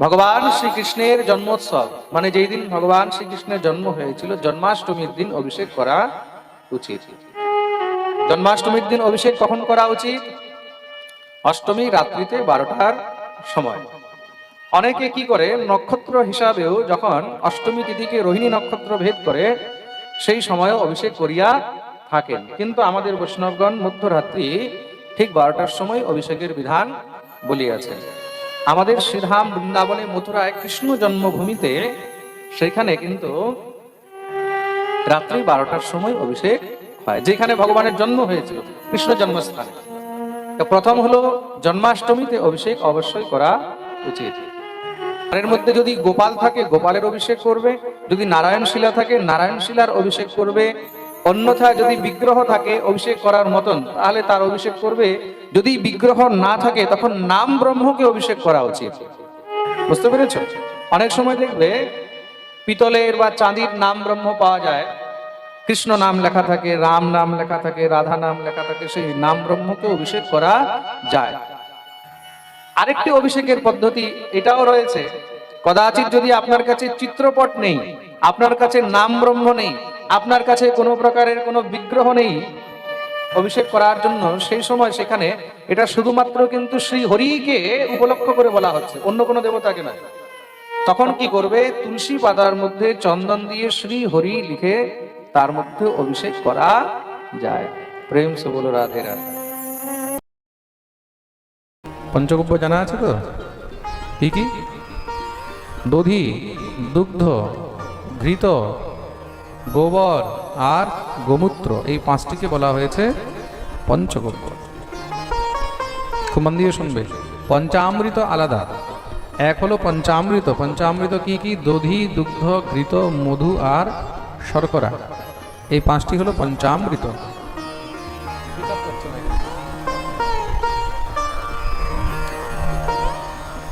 ভগবান শ্রীকৃষ্ণের জন্মোৎসব। মানে যেই দিন ভগবান শ্রীকৃষ্ণের জন্ম হয়েছিল, জন্মাষ্টমীর দিন অভিষেক করা উচিত। জন্মাষ্টমীর দিন অভিষেক কখন করা উচিত? অষ্টমী রাত্রিতে বারোটার সময়। অনেকে কি করে, নক্ষত্র হিসাবেও যখন অষ্টমী তিথিকে রোহিণী নক্ষত্র ভেদ করে, সেই সময় অভিষেক করিয়া থাকেন। কিন্তু আমাদের বৈষ্ণবগণ মধ্যরাত্রি ঠিক বারোটার সময় অভিষেকের বিধান বলিয়াছেন। আমাদের শ্রীধাম বৃন্দাবনে মথুরায় কৃষ্ণ জন্মভূমিতে সেখানে কিন্তু রাত্রি বারোটার সময় অভিষেক হয়, যেখানে ভগবানের জন্ম হয়েছিল, কৃষ্ণ জন্মস্থানে। প্রথম হলো জন্মাষ্টমীতে অভিষেক অবশ্যই করা উচিত। এর মধ্যে যদি গোপাল থাকে, গোপালের অভিষেক করবে, যদি নারায়ণ শিলা থাকে নারায়ণ শিলার অভিষেক করবে অন্যথা যদি বিগ্রহ থাকে অভিষেক করার মতন, তাহলে তার অভিষেক করবে। যদি বিগ্রহ না থাকে, তখন নাম ব্রহ্মকে অভিষেক করা উচিত। বুঝতে পেরেছ? অনেক সময় দেখবে, পিতলের বা চাঁদির নাম ব্রহ্ম পাওয়া যায়। কৃষ্ণ নাম লেখা থাকে, রাম নাম লেখা থাকে, রাধা নাম লেখা থাকে, সেই নাম ব্রহ্মকে অভিষেক করা যায়। আরেকটি অভিষেকের পদ্ধতি এটাও রয়েছে। কদাচিৎ যদি আপনার কাছে চিত্রপট নেই, আপনার কাছে নাম ব্রহ্ম নেই আপনার কাছে কোনো প্রকারের কোনো বিগ্রহ নেই অভিষেক করার জন্য, সেই সময় সেখানে এটা শুধুমাত্র কিন্তু শ্রী হরিকে উপলক্ষ করে বলা হচ্ছে, অন্য কোনো দেবতাকে না তখন কি করবে? তুলসী পাতার মধ্যে চন্দন দিয়ে শ্রী হরি লিখে তার মধ্যে অভিষেক করা যায়। প্রেম সে বলো রাধে রাধে। পঞ্চগব্য জানা আছে তো? কি কি? দধি, দুগ্ধ, ঘৃত গোবর আর গোমূত্র, এই পাঁচটিকে বলা হয়েছে পঞ্চগব্য খুব মন দিয়ে শুনবে। পঞ্চামৃত আলাদা। এক হলো পঞ্চামৃত। পঞ্চামৃত কি কি? দধি, দুগ্ধ, ঘৃত, মধু আর শর্করা। এই পাঁচটি হলো পঞ্চামৃত।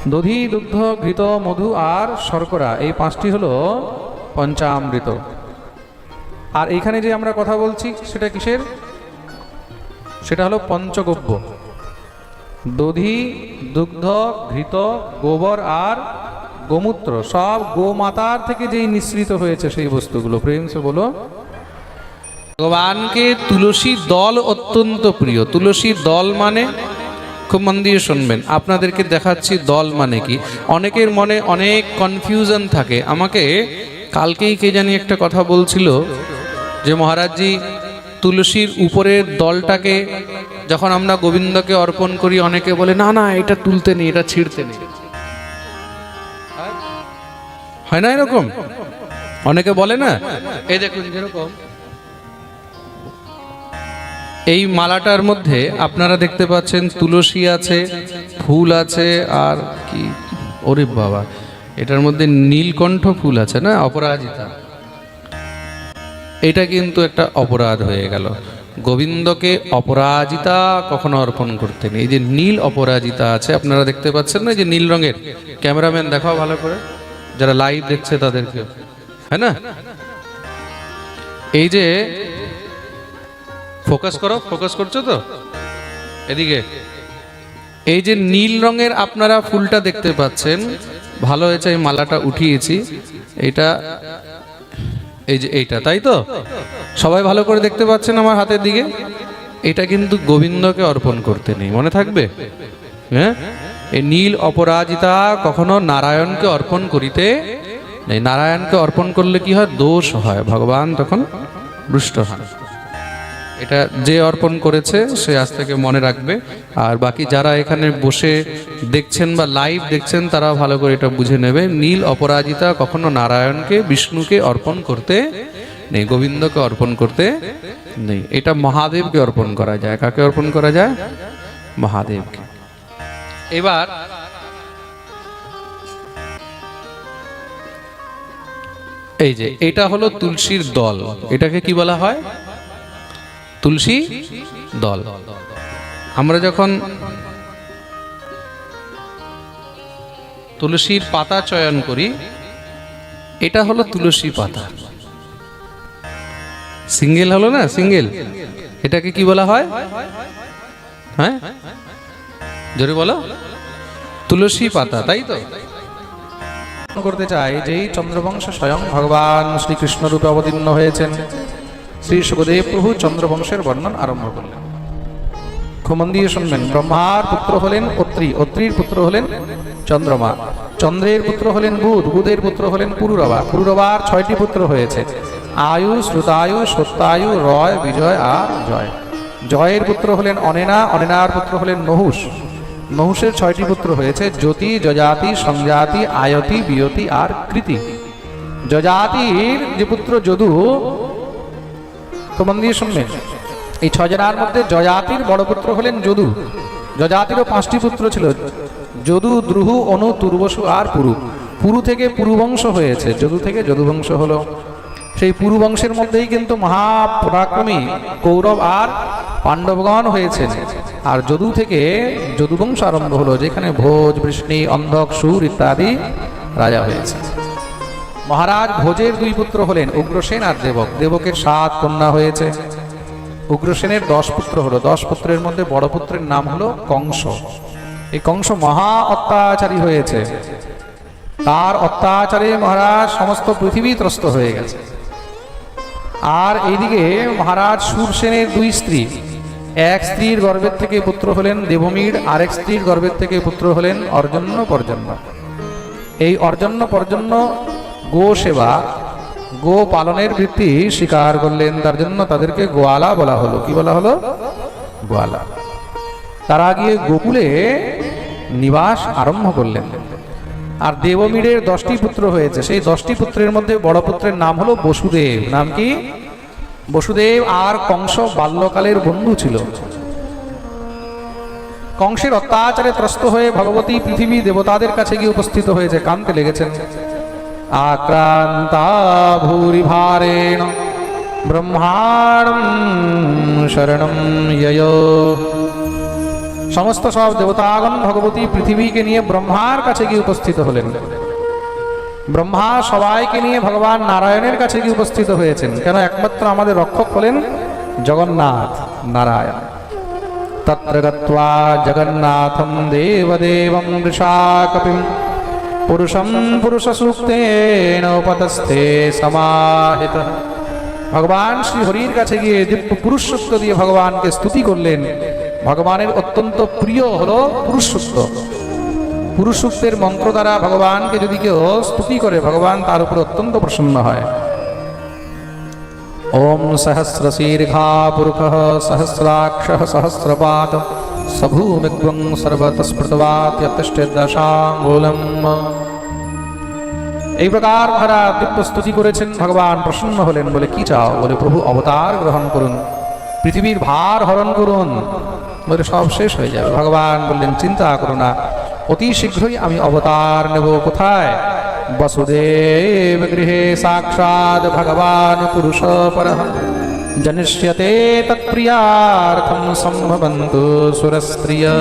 দধি, দুগ্ধ, ঘৃত, মধু আর শর্করা, এই পাঁচটি হলো পঞ্চামৃত। আর এইখানে যে আমরা কথা বলছি, সেটা কিসের? সেটা হলো পঞ্চগব্য। দধি, দুগ্ধ, ঘৃত, গোবর আর গোমূত্র, সব গোমাতার থেকে যেই নিঃসৃত হয়েছে সেই বস্তুগুলো। প্রেম সে বলো। ভগবানকে তুলসী দল অত্যন্ত প্রিয়। তুলসী দল মানে? খুব মন দিয়ে শুনবেন। আপনাদেরকে দেখাচ্ছি দল মানে কি। অনেকের মনে অনেক কনফিউশন থাকে। আমাকে কালকেই কে জানি একটা কথা বলছিল যে মহারাজজি তুলসীর উপরের দলটাকে যখন আমরা গোবিন্দকে অর্পণ করি, অনেকে বলে, না না, এটা তুলতে নেই, এটা ছিঁড়তে নেই। হয় না এরকম? অনেকে বলে না? এই দেখুন, যেরকম এই মালাটার মধ্যে আপনারা দেখতে পাচ্ছেন তুলসী আছে, ফুল আছে, আর কি? ওরে বাবা, এটার মধ্যে নীলকণ্ঠ ফুল আছে না? অপরাজিতা। এটা কিন্তু একটা অপরাধ হয়ে গেল। গোবিন্দকে অপরাজিতা কখনো অর্পণ করতেন এই যে নীল অপরাজিতা আছে, আপনারা দেখতে পাচ্ছেন না? যে নীল রঙের। ক্যামেরাম্যান, দেখাও ভালো করে। যারা লাইভ দেখছে তাদেরকে। হ্যাঁ না? এই যে ফোকাস করো, ফোকাস করছ তো? এদিকে। এই যে নীল রঙের আপনারা ফুলটা দেখতে পাচ্ছেন। ভালো হয়েছে, এই মালাটা উঠিয়েছি। এটা এই যে এইটা, তাই তো? সবাই ভালো করে দেখতে পাচ্ছেন আমার হাতের দিকে? এটা কিন্তু গোবিন্দকে অর্পণ করতে নেই, মনে থাকবে? হ্যাঁ? এই নীল অপরাজিতা কখনো নারায়ণকে অর্পণ করিতে নেই। নারায়ণকে অর্পণ করলে কি হয়? দোষ হয়। ভগবান তখন রুষ্ট হয় এটা যে অর্পণ করেছে, সে আজ থেকে মনে রাখবে। আর বাকি যারা এখানে বসে দেখছেন বা লাইভ দেখছেন, তারা ভালো করে এটা বুঝে নেবে। নীল অপরাজিতা কখনো নারায়ণকে, বিষ্ণুকে অর্পণ করতে নেই, গোবিন্দকে অর্পণ করতে নেই। এটা মহাদেবকে অর্পণ করা যায়। কাকে অর্পণ করা যায়? মহাদেবকে। এবার এই যে, এটা হলো তুলসীর দল। এটাকে কি বলা হয়? তুলসী দল। আমরা যখন তুলসীর পাতা চয়ন করি, এটা হলো তুলসী পাতা। সিঙ্গেল হলো না? সিঙ্গেল। এটাকে কি বলা হয়? হ্যাঁ? জোরে বলো। তুলসী পাতা, তাই তো? করতে চাই যেই চন্দ্রবংশ স্বয়ং ভগবান শ্রীকৃষ্ণ রূপে অবতীর্ণ হয়েছেন। শ্রী সুখদেব প্রভু চন্দ্রবংশের বর্ণন আরম্ভ করলেন। খুব মন দিয়ে শুনবেন, ব্রহ্মার পুত্র হলেন অত্রি, অত্রির পুত্র হলেন চন্দ্রমা। চন্দ্রের পুত্র হলেন বুধ, বুধের পুত্র হলেন পুরুরবা। পুরুরবার ছয়টি পুত্র হয়েছে। আয়ু, শ্রুতায়ু সত্যায়ু রয়, বিজয় আর জয়। জয়ের পুত্র হলেন অনেনা, অনেনার পুত্র হলেন নহুষ নহুষের ছয়টি পুত্র হয়েছে, জ্যোতি, যজাতি, সংজাতি, আয়তি, বিয়তি আর কৃতি। যজাতির যে পুত্র যদু তো মন দিয়ে শুনবেন এই ছজনার মধ্যে জজাতির বড় পুত্র হলেন যদু। যজাতিরও পাঁচটি পুত্র ছিল। যদু, দ্রুহু, অনু, তুর্বসু আর পুরু। পুরু থেকে পুরুবংশ হয়েছে। যদু থেকে যদুবংশ হলো। সেই পুরুবংশের মধ্যেই কিন্তু মহাপরাক্রমী কৌরব আর পাণ্ডবগণ হয়েছেন। আর যদু থেকে যদুবংশ আরম্ভ হলো, যেখানে ভোজ, বৃষ্ণি, অন্ধক, সুর ইত্যাদি রাজা হয়েছে মহারাজ ভোজের দুই পুত্র হলেন উগ্রসেন আর দেবক। দেবকের সাত কন্যা হয়েছে। উগ্রসেনের দশ পুত্র হলো। দশ পুত্রের মধ্যে বড় পুত্রের নাম হলো কংস। এই কংস মহা অত্যাচারী হয়েছে। তার অত্যাচারে মহারাজ সমস্ত পৃথিবী ত্রস্ত হয়ে গেছে। আর এইদিকে মহারাজ সুরসেনের দুই স্ত্রী। এক স্ত্রীর গর্ভের থেকে পুত্র হলেন দেবমীর, আরেক স্ত্রীর গর্ভের থেকে পুত্র হলেন অর্জন্য পর্জন্য। এই অর্জন্য পর্জন্য গো সেবা। গো পালনের বৃত্তি স্বীকার করলেন, তার জন্য তাদেরকে গোয়ালা বলা হলো। কি বলা হলো? গোয়ালা। তারা গিয়ে গোকুলে নিবাস আরম্ভ করলেন। আর দেবমীরের দশটি পুত্র হয়েছে। সেই দশটি পুত্রের মধ্যে বড় পুত্রের নাম হলো বসুদেব। নাম কি? বসুদেব আর কংস বাল্যকালের বন্ধু ছিল। কংসের অত্যাচারে ত্রস্ত হয়ে ভগবতী পৃথিবী দেবতাদের কাছে গিয়ে উপস্থিত হয়েছে। কানতে লেগেছেন। ভূরি ভারেণ ব্রহ্মাণম শরণম ইয় সমস্ত সব দেবতাগণ ভগবতী পৃথিবীকে নিয়ে ব্রহ্মার কাছে গিয়ে উপস্থিত হলেন। ব্রহ্মা সবাইকে নিয়ে ভগবান নারায়ণের কাছে গিয়ে উপস্থিত হয়েছেন। কেন একমাত্র আমাদের রক্ষক হলেন জগন্নাথ নারায়ণ। তত্র গত্বা জগন্নাথম দেবদেবম বৃষাকপিম পুরুষম পুরুষ সূক্তেন উপতস্থে সমাহিত। ভগবান শ্রী হরির কাছে গিয়ে দিব্য পুরুষ সূক্ত দিয়ে ভগবানকে স্তুতি করলেন। ভগবানের অত্যন্ত প্রিয় হলো পুরুষ সূক্ত পুরুষ সূক্তের মন্ত্র দ্বারা ভগবানকে যদি কেউ স্তুতি করে, ভগবান তার উপর অত্যন্ত প্রসন্ন হয়। ওম সহস্রশীর্ঘা পুরুষ সহস্রাক্ষ সহস্রপাত সভূমিগ্বং সর্বতস্পৃতবাত্যতিষ্ঠে দশাঙ্গুলম এই প্রকার মহারা দিব্য স্তুতি করেছেন ভগবান, প্রসন্ন হলেন বলে কি চাও? বলে প্রভু অবতার গ্রহণ করুন, পৃথিবীর ভার হরণ করুন, বলে সব শেষ হয়ে যাবে। ভগবান বললেন, চিন্তা করো না, অতি শীঘ্রই আমি অবতার নেব কোথায়? বসুদেব গৃহে সাক্ষাৎ ভগবান পুরুষ পর জনিষ্যতে তৎপ্রিয়ার্থম সম্ভবন্তু সুরস্ত্রিয়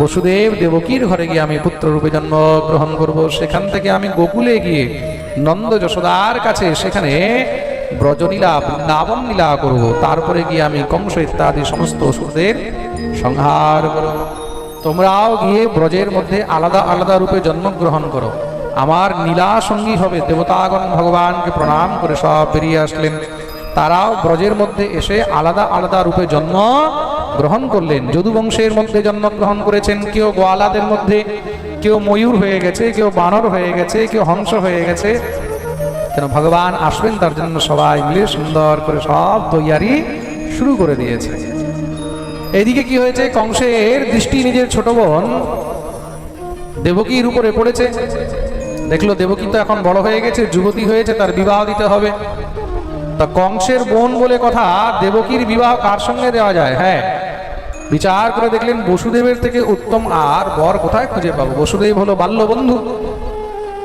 বসুদেব দেবকীর ঘরে গিয়ে আমি পুত্ররূপে জন্ম গ্রহণ করব। সেখান থেকে আমি গোকুলে গিয়ে নন্দ যশোদার কাছে সেখানে ব্রজলীলা বৃন্দাবন লীলা করব। তারপরে গিয়ে আমি কংস ইত্যাদি সমস্ত অসুরদের সংহার করব। তোমরাও গিয়ে ব্রজের মধ্যে আলাদা আলাদা রূপে জন্মগ্রহণ করো। আমার নীলা সঙ্গী হবে, দেবতাগণ ভগবানকে প্রণাম করে সব বেরিয়ে আসলেন। তারাও ব্রজের মধ্যে এসে আলাদা আলাদা রূপে জন্ম গ্রহণ করলেন। যদুবংশের মধ্যে জন্মগ্রহণ করেছেন, কেউ গোয়ালাদের মধ্যে, কেউ ময়ূর হয়ে গেছে, কেউ বানর হয়ে গেছে, কেউ হংস হয়ে গেছে। কেন ভগবান আসবেন তার জন্য সবাই মিলে সুন্দর করে সব তৈয়ারি শুরু করে দিয়েছে। এদিকে কি হয়েছে? কংসের দৃষ্টি নিজের ছোট বোন দেবকীর উপরে পড়েছে। দেখল দেবকী তো এখন বড় হয়ে গেছে, যুবতী হয়েছে, তার বিবাহ দিতে হবে। তা কংসের বোন বলে কথা দেবকীর বিবাহ কার সঙ্গে দেওয়া যায়? হ্যাঁ। বিচার করে দেখলেন বসুদেবের থেকে উত্তম আর বর কোথায় খুঁজে পাবো? বসুদেব হলো বাল্য বন্ধু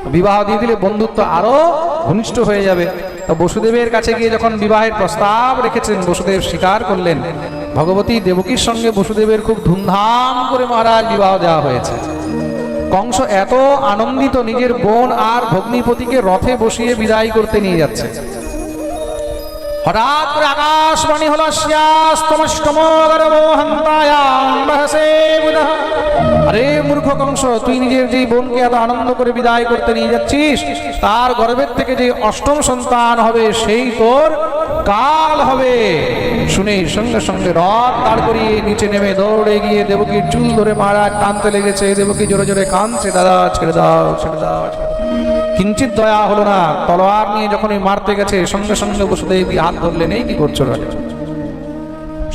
বিবাহ দিয়ে দিলে বন্ধুত্ব আরও ঘনিষ্ঠ হয়ে যাবে। তা বসুদেবের কাছে গিয়ে যখন বিবাহের প্রস্তাব রেখেছেন, বসুদেব স্বীকার করলেন, ভগবতী, দেবকীর সঙ্গে বসুদেবের খুব ধুমধাম করে মহারাজ বিবাহ দেওয়া হয়েছে। কংস এত আনন্দিত নিজের বোন আর ভগ্নিপতিকে রথে বসিয়ে বিদায় করতে নিয়ে যাচ্ছে। হঠাৎ আকাশবাণী হলো শ্যাস্তমষ্টম গর্ভহন্তায়াম রহসে বুধ। আরে মূর্খ কংস, তুই নিজের যে বোনকে এত আনন্দ করে বিদায় করতে নিয়ে যাচ্ছিস, তার গর্ভের থেকে যে অষ্টম সন্তান হবে সেই তোর কাল হবে। শুনে সঙ্গে সঙ্গে রথ দাঁড় করিয়ে নিচে নেমে দৌড়ে গিয়ে দেবকীর চুল ধরে মহারাজ কানতে লেগেছে। দেবকী জোরে জোরে কানছে দাদা, ছেড়ে দাও ছেড়ে দাও ছেড়ে দাও। কিঞ্চিত দয়া হলো না। তলোয়ার নিয়ে যখনই মারতে গেছে, সঙ্গে সঙ্গে বসুদেবী হাত ধরলেন, এই কি করছ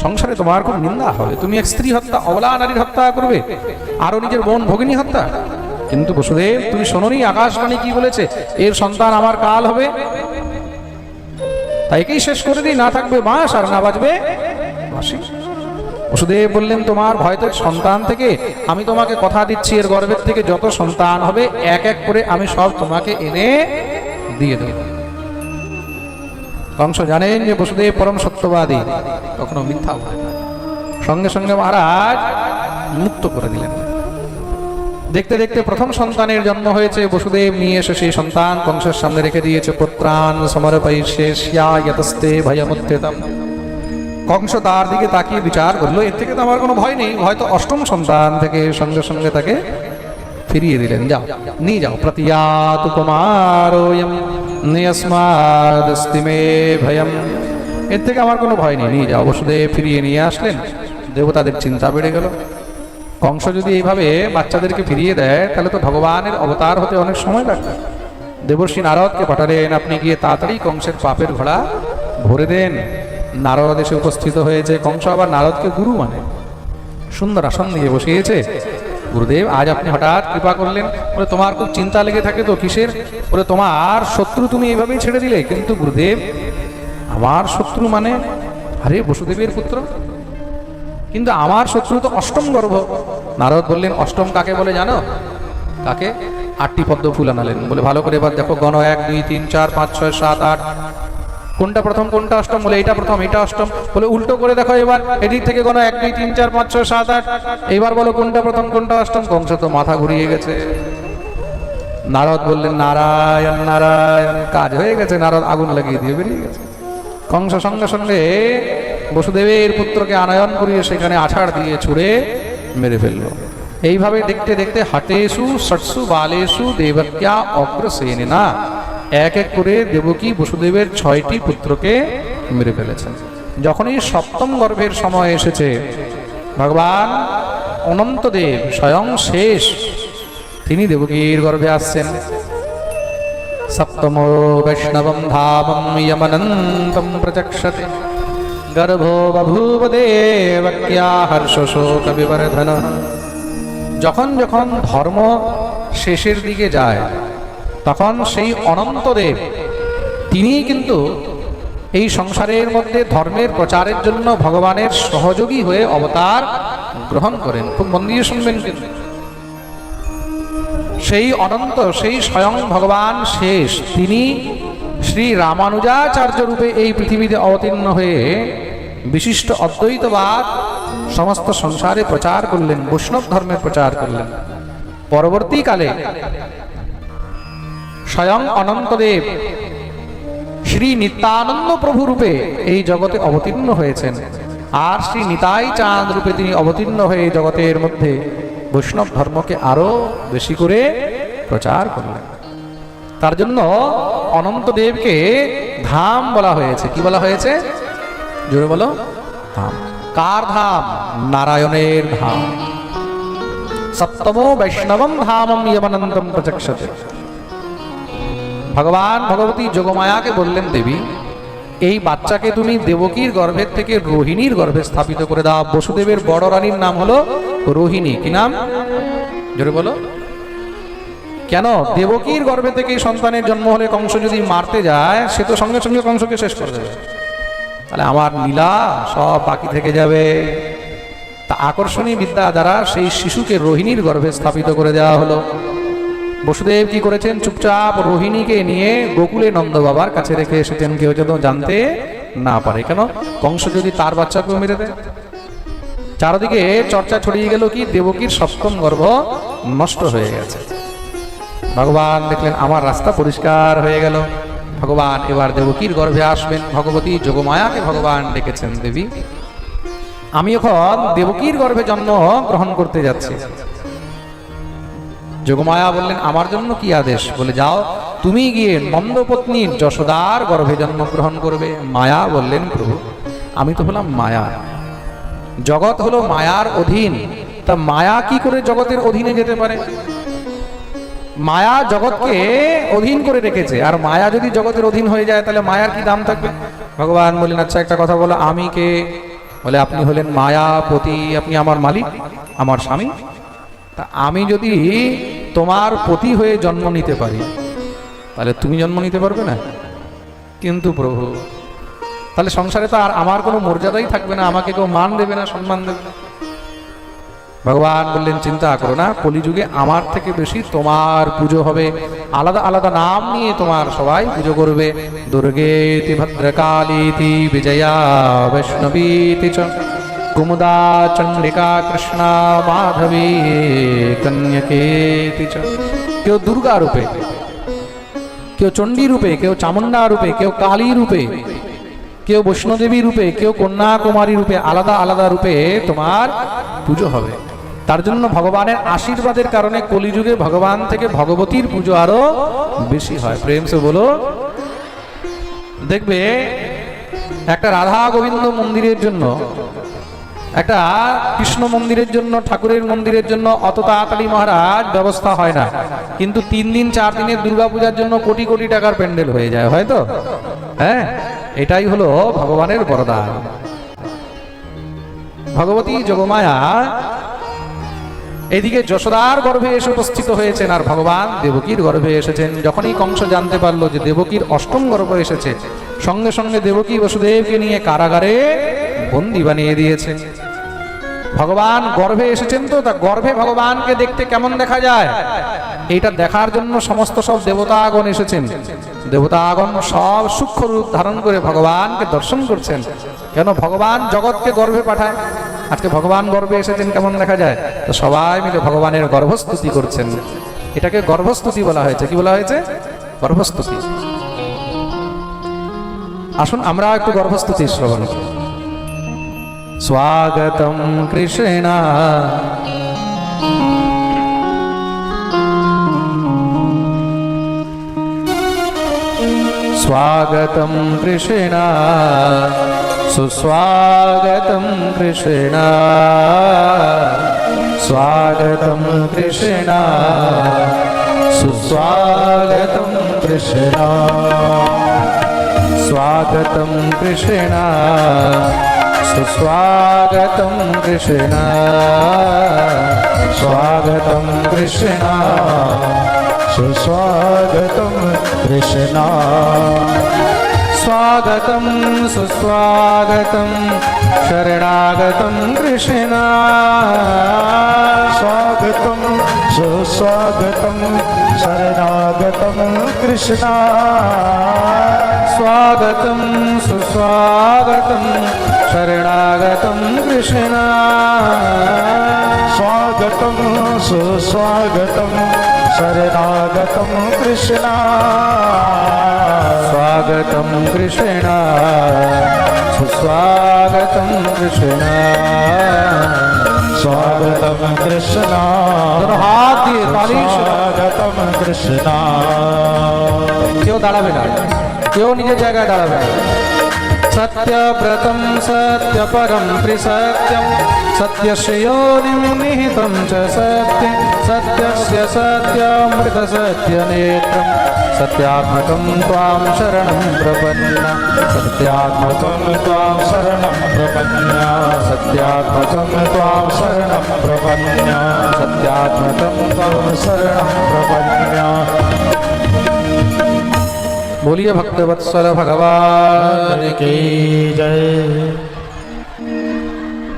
সংসারে তোমার খুব নিন্দা হবে তুমি এক স্ত্রী হত্যা, অবলা নারীর হত্যা করবে আরও নিজের বোন ভগিনী হত্যা। কিন্তু বসুদেব, তুমি শোনোনি, আকাশবাণী কি বলেছে, এর সন্তান আমার কাল হবে। তাই একেই শেষ করে দিই, না থাকবে মাস আর না বাঁচবে মাসি বসুদেব বললেন, তোমার ভয় তো সন্তান থেকে? আমি তোমাকে কথা দিচ্ছি, এর গর্ভের থেকে যত সন্তান হবে, এক এক করে আমি সব তোমাকে এনে দিয়ে দেব। কংস জানেন যে বসুদেব পরম সত্যবাদী, কখনো মিথ্যা বলে না। সঙ্গে সঙ্গে মহারাজ মুক্ত করে দিলেন। দেখতে দেখতে প্রথম সন্তানের জন্ম হয়েছে। বসুদেব নিয়ে এসে সেই সন্তান কংসের সামনে রেখে দিয়েছে, পুত্রান সমরপৈশেষ্যায়তস্তে ভয়মুত্থিতম। কংস তার দিকে তাকিয়ে বিচার করল। এর থেকে তো আমার কোনো ভয় নেই। হয়তো অষ্টম সন্তান থেকে সঙ্গে সঙ্গে তাকে ফিরিয়ে দিলেন। যাও, নিয়ে যাও। প্রতিয়াত কুমারোয়ম ভয়ম। এর থেকে আমার কোনো ভয় নেই। নিয়ে যাও। বসুদেব ফিরিয়ে নিয়ে আসলেন। দেবতাদের চিন্তা বেড়ে গেল। কংস যদি এইভাবে বাচ্চাদেরকে ফিরিয়ে দেয়, তাহলে তো ভগবানের অবতার হতে অনেক সময় লাগবে। দেবর্ষী নারদকে পাঠালেন। আপনি গিয়ে তাড়াতাড়ি কংসের পাপের ঘোড়া ভরে দেন। নারদ এসে উপস্থিত হয়েছে। কংস আবার নারদকে গুরু মানে। সুন্দর আসন নিয়ে বসিয়েছে। গুরুদেব, আজ আপনি হঠাৎ কৃপা করলেন। বলে, তোমার খুব চিন্তা লেগে থাকে তো কিসের? বলে, তোমার শত্রু তুমি এইভাবেই ছেড়ে দিলে। কিন্তু গুরুদেব, আমার শত্রু মানে আরে বসুদেবের পুত্র। কিন্তু আমার শত্রু তো অষ্টম গর্ভ। নারদ বললেন, অষ্টম কাকে বলে জানো? কাকে? আটটি পদ্ম ফুল আনালেন। বলে, ভালো করে এবার দেখো, গণ এক, দুই, তিন, চার, পাঁচ, ছয়, সাত, আট কোনটা প্রথম, কোনটা অষ্টম? বলে এটা প্রথম এটা অষ্টম। বলে উল্টো করে দেখো এবার, এদিক থেকে কোনো এক, দুই, তিন, চার, পাঁচ, ছয়, সাত, আট। এবার বলো কোনটা প্রথম, কোনটা অষ্টম? কংস তো মাথা ঘুরিয়ে গেছে। নারদ বললেন, নারায়ণ নারায়ণ। কাজ হয়ে গেছে, নারদ আগুন লাগিয়ে দিয়ে বেরিয়ে গেছে। কংস সঙ্গে সঙ্গে বসুদেবের পুত্রকে আনয়ন করিয়ে সেখানে আছাড় দিয়ে ছুড়ে মেরে ফেলল। এইভাবে দেখতে দেখতে হাটেসু ষটসু বালেসু, দেবক্যা অগ্রসেনে এক এক করে দেবকী বসুদেবের ছয়টি পুত্রকে মেরে ফেলেছেন। যখনই সপ্তম গর্ভের সময় এসেছে, ভগবান অনন্তদেব স্বয়ং শেষ। তিনি দেবকীর গর্ভে আসছেন। সপ্তমো বৈষ্ণবম ধামম যমনন্তম প্রচক্ষতে। গর্ভো বভূব দেবক্যা হর্ষ শোক বিবর্ধন যখন যখন ধর্ম শেষের দিকে যায় তখন সেই অনন্তদেব তিনি কিন্তু এই সংসারের মধ্যে ধর্মের প্রচারের জন্য ভগবানের সহযোগী হয়ে অবতার গ্রহণ করেন। খুব মন দিয়ে শুনবেন সেই অনন্ত, সেই স্বয়ং ভগবান শেষ, তিনি শ্রী রামানুজাচার্য রূপে এই পৃথিবীতে অবতীর্ণ হয়ে বিশিষ্ট অদ্বৈতবাদ সমস্ত সংসারে প্রচার করলেন, বৈষ্ণব ধর্মের প্রচার করলেন। পরবর্তীকালে স্বয়ং অনন্তদেব। শ্রী নিত্যানন্দ প্রভু রূপে এই জগতে অবতীর্ণ হয়েছেন। আর শ্রী নিতাই চাঁদ রূপে তিনি অবতীর্ণ হয়ে এই জগতের মধ্যে বৈষ্ণব ধর্মকে আরও বেশি করে প্রচার করলেন। তার জন্য অনন্ত দেবকে ধাম বলা হয়েছে। কি বলা হয়েছে? জোরে বলো। ধাম। কার ধাম? নারায়ণের ধাম। সপ্তম বৈষ্ণবম ধামম ইয়মানন্দম প্রচক্ষতে। ভগবান ভগবতী যোগমায়াকে বললেন, দেবী, এই বাচ্চাকে তুমি দেবকীর গর্ভের থেকে রোহিণীর গর্ভে স্থাপিত করে দাও। বসুদেবের বড় রানীর নাম হলো রোহিণী। কি নাম? জোরে বলো। কেন? দেবকীর গর্ভে থেকে সন্তানের জন্ম হলে কংস যদি মারতে যায়, সে তো সঙ্গে সঙ্গে কংসকে শেষ করে দেবে। তাহলে আমার লীলা সব বাকি থেকে যাবে। তা আকর্ষণী বিদ্যা দ্বারা সেই শিশুকে রোহিণীর গর্ভে স্থাপিত করে দেওয়া হলো। বসুদেব কি করেছেন? চুপচাপ রোহিণীকে নিয়ে গোকুলে নন্দ বাবার কাছে রেখে এসেছেন, কেউ যেন জানতে না পারে। কেন? কংস যদি তার বাচ্চাকেও মেরে দেয়? চারদিকে চর্চা ছড়িয়ে গেল কি? দেবকীর সপ্তম গর্ভ নষ্ট হয়ে গেছে। ভগবান দেখলেন, আমার রাস্তা পরিষ্কার হয়ে গেল। ভগবান, এবার দেবকীর গর্ভে আসবেন। ভগবতী যোগমায়াকে ভগবান ডেকেছেন দেবী। আমি এখন দেবকীর গর্ভে জন্ম গ্রহণ করতে যাচ্ছি। যোগমায়া বললেন, আমার জন্য কি আদেশ? বলে, যাও, তুমি গিয়ে নন্দপত্নীর যশোদার গর্ভে জন্মগ্রহণ করবে। মায়া বললেন, প্রভু, আমি তো হলাম মায়া। জগৎ হলো মায়ার অধীন। তা মায়া কি করে জগতের অধীনে যেতে পারে? মায়া জগৎকে অধীন করে রেখেছে। আর মায়া যদি জগতের অধীন হয়ে যায়, তাহলে মায়ার কি দাম থাকবে? ভগবান বললেন আচ্ছা একটা কথা বলো, আমি কে? বলে, আপনি হলেন মায়াপতি, আপনি আমার মালিক, আমার স্বামী। তা আমি যদি তোমার পতি হয়ে জন্ম নিতে পারি। তাহলে তুমি জন্ম নিতে পারবে না? কিন্তু প্রভু, তাহলে সংসারে তো আর আমার কোনো মর্যাদাই থাকবে না, আমাকে কেউ মান দেবে না, সম্মান দেবে না। ভগবান বললেন, চিন্তা করো না, কলিযুগে আমার থেকে বেশি তোমার পুজো হবে। আলাদা আলাদা নাম নিয়ে তোমার সবাই পুজো করবে। দুর্গেতি, ভদ্রকালীতি, বিজয়া, বৈষ্ণবীতি, চ কুমুদা চণ্ডিকা কৃষ্ণা মাধবী কন্যকেতি কেউ দুর্গা রূপে কেউ চণ্ডী রূপে কেউ চামুন্ডা রূপে কেউ কালী রূপে কেউ বৈষ্ণদেবী রূপে কেউ কন্যাকুমারী রূপে আলাদা আলাদা রূপে তোমার পুজো হবে। তার জন্য ভগবানের আশীর্বাদের কারণে কলিযুগে ভগবান থেকে ভগবতীর পুজো আরও বেশি হয়। প্রেম সে বলো। দেখবে, একটা রাধা গোবিন্দ মন্দিরের জন্য একটা কৃষ্ণ মন্দিরের জন্য, ঠাকুরের মন্দিরের জন্য অত তাড়াতাড়ি মহারাজ ব্যবস্থা হয় না। কিন্তু তিন দিন, চার দিনের দুর্গাপূজার জন্য কোটি কোটি টাকার প্যান্ডেল হয়ে যায় হয়তো হ্যাঁ এটাই হলো ভগবানের বরদান। ভগবতী যোগমায়া এদিকে যশোদার গর্ভে এসে উপস্থিত হয়েছেন, আর ভগবান দেবকীর গর্ভে এসেছেন। যখনই কংস জানতে পারল যে দেবকীর অষ্টম গর্ভ এসেছে, সঙ্গে সঙ্গে দেবকী বসুদেবকে নিয়ে কারাগারে বন্দি বানিয়ে দিয়েছে ভগবান গর্ভে এসেছেন তো, তা গর্ভে ভগবানকে দেখতে কেমন দেখা যায়? এইটা দেখার জন্য সমস্ত সব দেবতাগণ এসেছেন। দেবতাগণ সব সূক্ষ্ম রূপ ধারণ করে ভগবানকে দর্শন করছেন। কেন? ভগবান জগৎকে গর্ভে পাঠায়। আজকে ভগবান গর্ভে এসেছেন কেমন দেখা যায়? তো সবাই মিলে ভগবানের গর্ভস্তুতি করছেন। এটাকে গর্ভস্তুতি বলা হয়েছে। কি বলা হয়েছে? গর্ভস্তুতি। আসুন আমরা একটু গর্ভস্তুতি শ্রবণ করি। स्वागतं कृष्ण स्वागतं कृष्ण सुस्वागतं कृष्ण स्वागतं कृष्ण सुस्वागतं कृष्ण स्वागतं कृष्ण सुस्वागतं कृष्ण। स्वागतं कृष्ण। सुस्वागतं कृष्ण। स्वागतं सुस्वागतं शरणागतं कृष्ण स्वागतं सुस्वागतं शरणागतं कृष्ण स्वागतं सुस्वागतं शरणागतं कृष्ण स्वागतं सुस्वागतं शरणागतं कृष्ण स्वागतं कृष्ण सुस्वागतं कृष्ण स्वागतं कृष्ण दोनों हाथ दिए ताली से- स्वागतं कृष्ण কেউ দাঁড়াবে না কেউ নিজের জায়গায় দাঁড়াবে না সত্যব্রতম সত্যপরম ত্রিসত্যম সত্যশ্রেয়োনিম নিহিতম চ সত্যম সত্যস্য সত্যমৃত সত্যনেত্রম সত্যাত্মকম ত্বাম শরণম প্রপন্ন সত্যাত্মকম ত্বাম শরণম প্রপন্ন সত্যাত্মকম ত্বাম শরণম প্রপন্ন সত্যাত্মকম ত্বাম শরণম প্রপন্ন बोलिए भक्तवत्सल भगवान की जय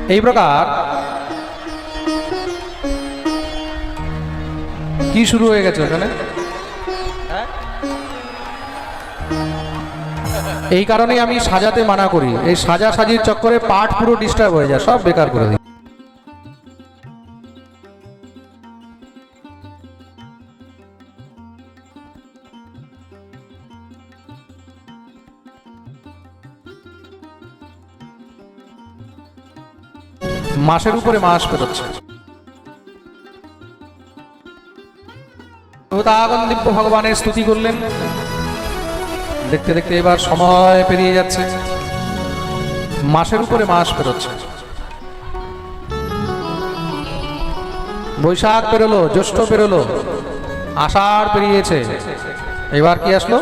এই প্রকার কি শুরু হয়ে গেছে ওখানে এই কারণেই আমি সাজাতে মানা করি। এই সাজা সাজির চক্করে পাঠ পুরো ডিস্টার্ব হয়ে যায়, সব বেকার করে দিই। মাসের উপরে মাস পেরোচ্ছে। ভগবানের স্তুতি করলেন। দেখতে দেখতে এবার সময় পেরিয়ে যাচ্ছে। মাসের উপরে মাস পেরোচ্ছে। বৈশাখ পেরোলো, জ্যৈষ্ঠ পেরোলো, আষাঢ় পেরিয়েছে। এবার কি আসলো?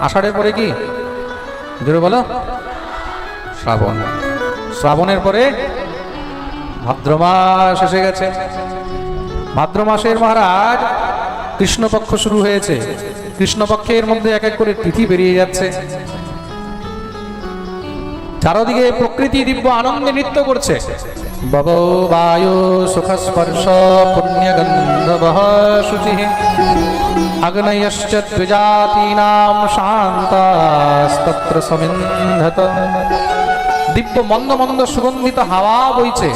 আষাঢ়ের পরে কি? জোরে বলো। শ্রাবণ। শ্রাবণের পরে ভাদ্র মাস এসে গেছে। ভাদ্র মাসের মহারাজ কৃষ্ণপক্ষ শুরু হয়েছে। কৃষ্ণপক্ষের মধ্যে এক এক করে তিথি বেরিয়ে যাচ্ছে। চারদিকে প্রকৃতি দিব্য আনন্দে নৃত্য করছে। বায়ু সুখ স্পর্শ পুণ্য গন্ধবহ শুচি। অগ্নয়শ্চ দ্বিজাতীনাম শান্তাস্তত্র সমিন্ধত। দিব্য মন্দ মন্দ সুগন্ধিত হাওয়া বইছে।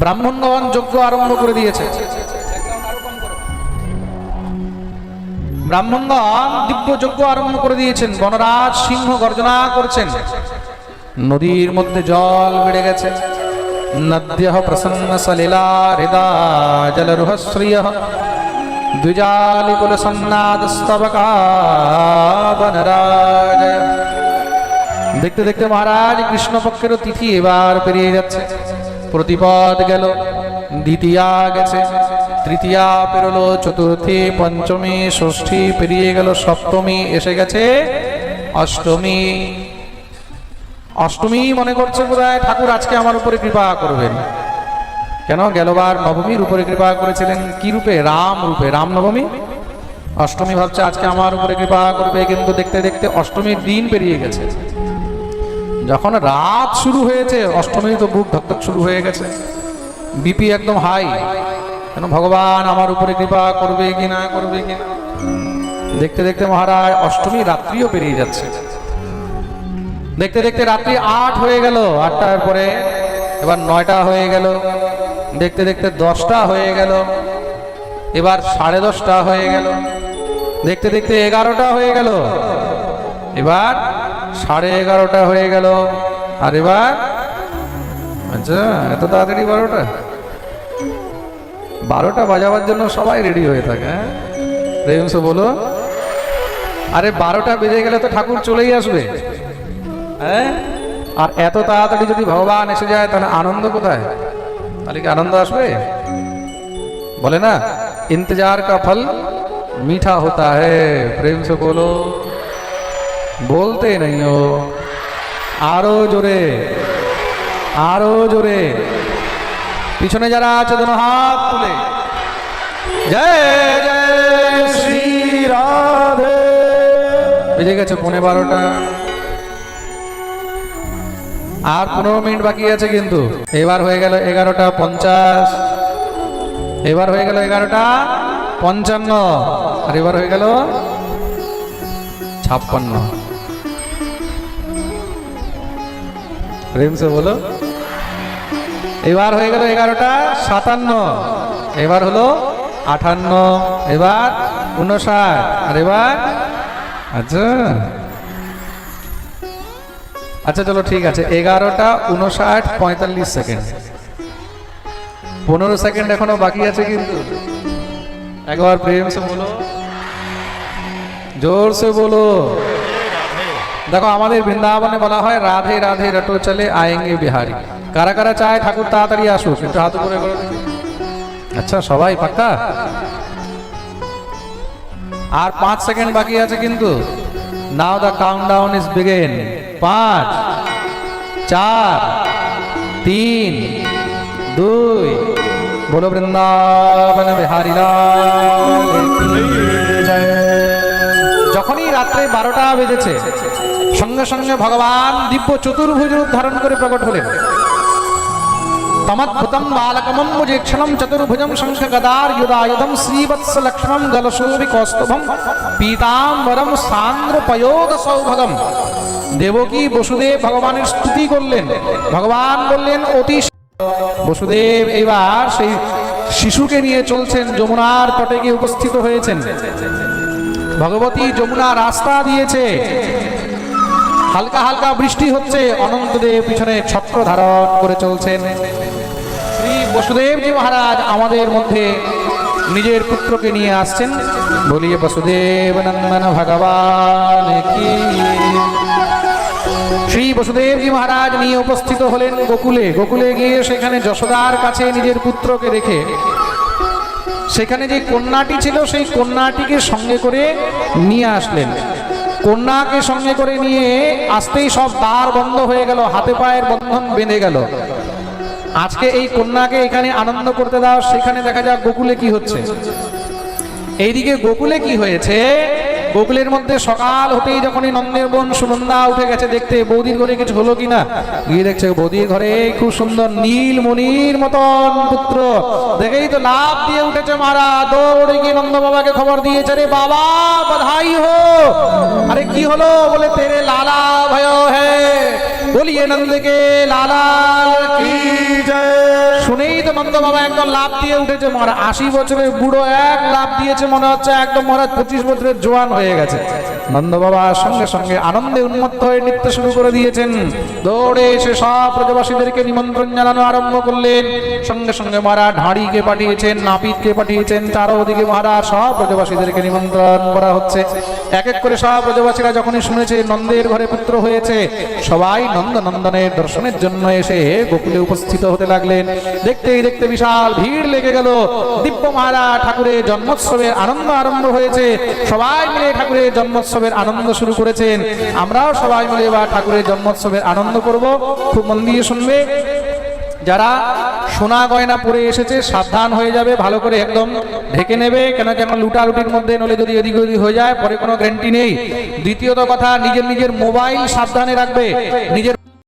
ব্রাহ্মণগণ যজ্ঞ আরম্ভ করে দিয়েছে। ব্রাহ্মণগণ দিব্য যজ্ঞ আরম্ভ করে দিয়েছেন। বনরাজ সিংহ গর্জনা করছেন। নদীর মধ্যে জল বেড়ে গেছে। নদ্য প্রসন্ন সলিলা হৃদা জলরুহ শ্রিয় দ্বিজালিকুল দেখতে দেখতে মহারাজ কৃষ্ণপক্ষেরও তিথি এবার পেরিয়ে যাচ্ছে। প্রতিপদ গেল, দ্বিতীয়া গেছে। তৃতীয়া পেরোলো, চতুর্থী, পঞ্চমী, ষষ্ঠী, পেরিয়ে গেল, সপ্তমী, এসে গেছে অষ্টমী। অষ্টমী মনে করছে বোধহয়, ঠাকুর আজকে আমার উপরে কৃপা করবেন। কেন? গেলবার নবমীর উপরে কৃপা করেছিলেন কি রূপে? রাম রূপে। রাম নবমী অষ্টমী ভাবছে, আজকে আমার উপরে কৃপা করবে, কিন্তু দেখতে দেখতে অষ্টমীর দিন পেরিয়ে গেছে। যখন রাত শুরু হয়েছে অষ্টমী তো বুক ধকধক শুরু হয়ে গেছে। বিপি একদম হাই। কেন ভগবান আমার উপরে কৃপা করবে কি না করবে কি না? দেখতে দেখতে মহারাজ অষ্টমী রাত্রিও পেরিয়ে যাচ্ছে। দেখতে দেখতে রাত্রি আট হয়ে গেল, আটটার পরে এবার নয়টা হয়ে গেল, দেখতে দেখতে দশটা হয়ে গেল, এবার সাড়ে দশটা হয়ে গেল, দেখতে দেখতে এগারোটা হয়ে গেল, এবার সাড়ে এগারোটা হয়ে গেল, আর এবার আচ্ছা এত তাড়াতাড়ি বারোটা? বারোটা বাজাবার জন্য সবাই রেডি হয়ে থাকে হ্যাঁ? বলো। আরে বারোটা বেজে গেলে তো ঠাকুর চলেই আসবে। হ্যাঁ? আর এত তাড়াতাড়ি যদি ভগবান এসে যায়, তাহলে আনন্দ কোথায়? তাহলে কি আনন্দ আসবে? বলে না, ইন্তজার কা ফল মিঠা হতা প্রেম সে বলো। বলতে নেই আরও জোরে আরও জোরে। পিছনে যারা আছে, দুনো হাত তুলে। জয় জয় শ্রী রাধে। বেজে গেছে পৌনে বারোটা। আর পনেরো মিনিট বাকি আছে কিন্তু। এবার হয়ে গেল এগারোটা পঞ্চাশ। এবার হয়ে গেল এগারোটা পঞ্চান্ন। আর এবার হয়ে গেল ছাপ্পান্ন। বলো। এবার হয়ে গেল এগারোটা, সাতান্ন। এবার হলো আঠান্ন, এবার উনষাট আর এবার আচ্ছা। আচ্ছা চলো ঠিক আছে, এগারোটা উনষাট পঁয়তাল্লিশ সেকেন্ড। পনেরো সেকেন্ড এখনও বাকি আছে কিন্তু। একবার প্রেম সে বলো, জোর সে বলো। দেখো আমাদের বৃন্দাবনে বলা হয় রাধে রাধে রটো চলে আয়েঙ্গে বিহারি। কারা কারা চায় ঠাকুর তাড়াতাড়ি আসুক একটু হাত করো। আচ্ছা সবাই পাক্কা? আর পাঁচ সেকেন্ড বাকি আছে কিন্তু। Now the countdown is begin পাঁচ চার তিন দুই বলো বৃন্দাবন বিহারী যখনই রাত্রে বারোটা বেজেছে সঙ্গে সঙ্গে ভগবান দিব্য চতুর্ভুজ ধারণ করে প্রকট হলেন। পীতাম্বরম দেবকী বসুদেব ভগবানের স্তুতি করলেন। ভগবান বললেন, অতি বসুদেব এবার সেই শিশুকে নিয়ে চলছেন, যমুনার তটে গিয়ে উপস্থিত হয়েছেন। ভগবতী যমুনা রাস্তা দিয়েছে। হালকা হালকা বৃষ্টি হচ্ছে, অনন্তদেব পিছনে ছত্র ধারণ করে চলছেন। শ্রী বসুদেবজি মহারাজ আমাদের মধ্যে নিজের পুত্রকে নিয়ে আসছেন। বলিয়ে বসুদেব নন্দন ভগবান কি। শ্রী বসুদেবজি মহারাজ নিয়ে উপস্থিত হলেন গোকুলে। গোকুলে গিয়ে সেখানে যশোদার কাছে নিজের পুত্রকে রেখে সেখানে যে কন্যাটি ছিল, সেই কন্যাটিকে সঙ্গে করে নিয়ে আসলেন। কন্যাকে সঙ্গে করে নিয়ে আসতেই সব দ্বার বন্ধ হয়ে গেল, হাতে পায়ের বন্ধন বেঁধে গেল। আজকে এই কন্যাকে এখানে আনন্দ করতে দাও, সেখানে দেখা যাক গোকুলে কি হচ্ছে। এইদিকে গোকুলে কি হয়েছে? গোকুলের মধ্যে সকাল হতেই যখনই নন্দের বোন সুনন্দা উঠে গেছে দেখতে, বৌদির ঘরে কিছু হলো কিনা? গিয়ে দেখছে বৌদির ঘরে খুব সুন্দর নীল মনির মতন পুত্র। দেখেই তো লাভ দিয়ে উঠেছে মারা। দৌড়ে গিয়ে নন্দ বাবাকে খবর দিয়েছে, রে বাবা, বধাই হো। আরে কি হলো? বলে, তেরে লালা ভয় হে। বলিয়ে নন্দকে, লালা, কি শুনেই তো নন্দ বাবা একদম লাভ দিয়ে উঠেছে, মহারাজ। আশি বছরের বুড়ো এক লাভ দিয়েছে, মনে হচ্ছে একদম মহারাজ পঁচিশ বছরের জোয়ান হয়ে গেছে। নন্দ বাবা সঙ্গে সঙ্গে আনন্দে উন্মত্ত হয়ে নৃত্য শুরু করে দিয়েছেন। দৌড়ে এসে সব প্রজাবাসীদেরকে নিমন্ত্রণ জানানো আরম্ভ করলেন। সঙ্গে সঙ্গে মহারাজ ঢাড়িকে পাঠিয়েছেন, নাপিতকে পাঠিয়েছেন, চারোদিকে মহারাজ সব প্রজাবাসীদেরকে নিমন্ত্রণ করা হচ্ছে। এক এক করে সব প্রজাবাসীরা যখনই শুনেছে নন্দের ঘরে পুত্র হয়েছে, সবাই নন্দ নন্দনের দর্শনের জন্য এসে গোকুলে উপস্থিত হতে লাগলেন। দেখতেই দেখতে বিশাল ভিড় লেগে গেল। দিব্য মহারাজ ঠাকুরের জন্মোৎসবের আনন্দ আরম্ভ হয়েছে। সবাই মিলে ঠাকুরের জন্মোৎসবের আনন্দ শুরু করেছেন। আমরাও সবাই মিলে এবার ঠাকুরের জন্মোৎসবের আনন্দ করব। খুব মন দিয়ে শুনবে। যারা সোনা গয়না পরে এসেছে, সাবধান হয়ে যাবে, ভালো করে একদম ঢেকে নেবে। কেন কেন লুটালুটির মধ্যে নলে যদি এদিক ওদিক হয়ে যায়, পরে কোনো গ্যারান্টি নেই। দ্বিতীয়ত কথা, নিজের নিজের মোবাইল সাবধানে রাখবে। নিজের